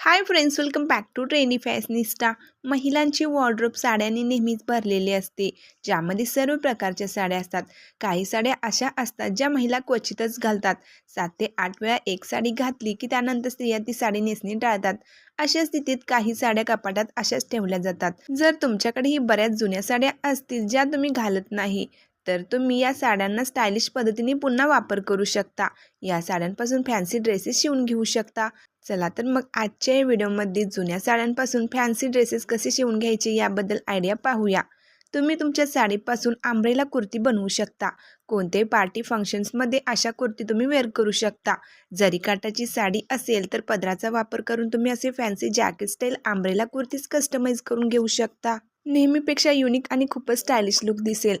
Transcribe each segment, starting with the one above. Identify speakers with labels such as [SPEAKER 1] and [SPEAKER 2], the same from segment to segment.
[SPEAKER 1] Hi friends welcome back to trendy fashionista महिलांची wardrobe साड्यांनी नेहमीच भरलेली असते ज्यामध्ये सर्व प्रकारच्या साड्या असतात. काही साड्या अशा असतात ज्या महिला क्वचितच घालतात. सात ते आठ वेळा एक साडी घातली की त्यानंतर स्त्रिया ती साडी नेसणे टाळतात. अशा स्थितीत काही साड्या कपाटात अशाच ठेवल्या जातात. जर तुमच्याकडेही बऱ्याच जुन्या साड्या असतील ज्या तुम्ही घालत नाही तर तुम्ही या साड्यांना स्टायलिश पद्धतीने पुन्हा वापर करू शकता. या साड्यांपासून फॅन्सी ड्रेसेस शिवून घेऊ शकता. चला तर मग आजच्या या व्हिडिओमध्ये जुन्या साड्यांपासून फॅन्सी ड्रेसेस कसे शिवून घ्यायचे याबद्दल आयडिया पाहूया. तुम्ही तुमच्या साडीपासून आंब्रेला कुर्ती बनवू शकता. कोणत्याही पार्टी फंक्शन्समध्ये अशा कुर्ती तुम्ही वेअर करू शकता. जरी काटाची साडी असेल तर पदराचा वापर करून तुम्ही असे fancy jacket style umbrella kurtis customise करून घेऊ शकता. नेहमीपेक्षा युनिक आणि खूपच स्टायलिश लुक दिसेल.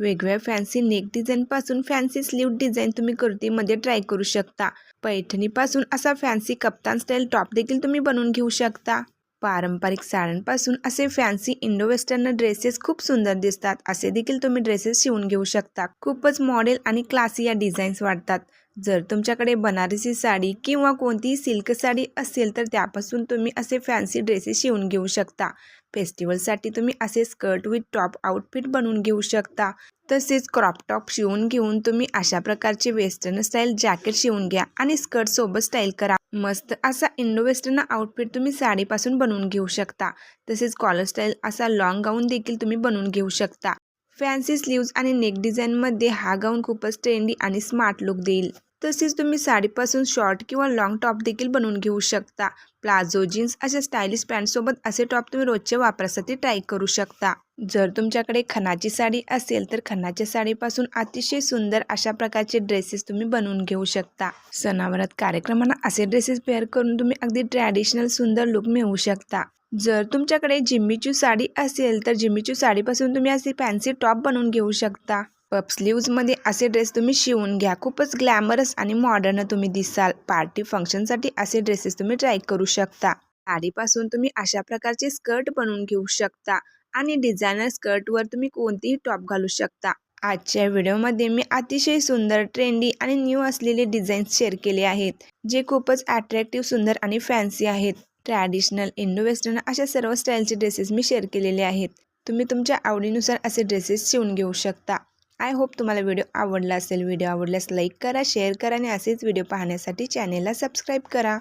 [SPEAKER 1] वेगवेगळ्या फॅन्सी नेक डिझाईनपासून फॅन्सी स्लीव डिझाईन तुम्ही कुर्तीमध्ये ट्राय करू शकता. पैठणीपासून असा फॅन्सी कप्तान स्टाईल टॉप देखील तुम्ही बनवून घेऊ शकता. पारंपरिक साड्यांपासून असे फॅन्सी इंडो वेस्टर्न ड्रेसेस खूप सुंदर दिसतात. असे देखील तुम्ही ड्रेसेस शिवून घेऊ शकता. खूपच मॉडेल आणि क्लासी या डिझाईन्स वाटतात जर तुमच्याकडे बनारसी साडी किंवा कोणतीही सिल्क साडी असेल तर त्यापासून तुम्ही असे फॅन्सी ड्रेसेस शिवून घेऊ शकता. फेस्टिवलसाठी तुम्ही असे स्कर्ट विथ टॉप आउटफिट बनवून घेऊ शकता. तसेच क्रॉप टॉप शिवून घेऊन तुम्ही अशा प्रकारचे वेस्टर्न स्टाईल जॅकेट शिवून घ्या आणि स्कर्टसोबत स्टाईल करा. मस्त. असा इंडो वेस्टर्न आउटफिट तुम्ही साडीपासून बनवून घेऊ शकता. तसेच कॉलर स्टाईल असा लॉंग गाऊन देखील तुम्ही बनवून घेऊ शकता. फॅन्सी स्लीव्ज आणि नेक डिझाईनमध्ये हा गाऊन खूपच ट्रेंडी आणि स्मार्ट लुक देईल. तसेच तुम्ही साडीपासून शॉर्ट किंवा लाँग टॉप देखील बनवून घेऊ शकता. प्लाझो जीन्स अशा स्टायलिश पॅन्टसोबत असे टॉप तुम्ही रोजच्या वापरासाठी ट्राय करू शकता. जर तुमच्याकडे खणाची साडी असेल तर खणाच्या साडीपासून अतिशय सुंदर अशा प्रकारचे ड्रेसेस तुम्ही बनवून घेऊ शकता. सणावरात कार्यक्रमांना असे ड्रेसेस पेअर करून तुम्ही अगदी ट्रॅडिशनल सुंदर लुक मिळवू शकता. जर तुमच्याकडे जिम्मीची साडी असेल तर जिम्मीची साडीपासून तुम्ही असे फॅन्सी टॉप बनवून घेऊ शकता. पप स्लीव्जमध्ये असे ड्रेस तुम्ही शिवून घ्या. खूपच ग्लॅमरस आणि मॉडर्न तुम्ही दिसाल. पार्टी फंक्शनसाठी असे ड्रेसेस तुम्ही ट्राय करू शकता. साडीपासून तुम्ही अशा प्रकारचे स्कर्ट बनवून घेऊ शकता. आणि डिझायनर स्कर्टवर तुम्ही कोणतीही टॉप घालू शकता. आजच्या व्हिडिओमध्ये मी अतिशय सुंदर ट्रेंडी आणि न्यू असलेले डिझाईन्स शेअर केले आहेत जे खूपच अट्रॅक्टिव्ह सुंदर आणि फॅन्सी आहेत. ट्रॅडिशनल इंडो वेस्टर्न अशा सर्व स्टाईलचे ड्रेसेस मी शेअर केलेले आहेत. तुम्ही तुमच्या आवडीनुसार असे ड्रेसेस शिवून घेऊ शकता. आय होप तुम्हाला व्हिडिओ आवडला असेल. व्हिडिओ आवडल्यास लाईक करा शेअर करा आणि असेच व्हिडिओ पाहण्यासाठी चॅनेलला सबस्क्राईब करा.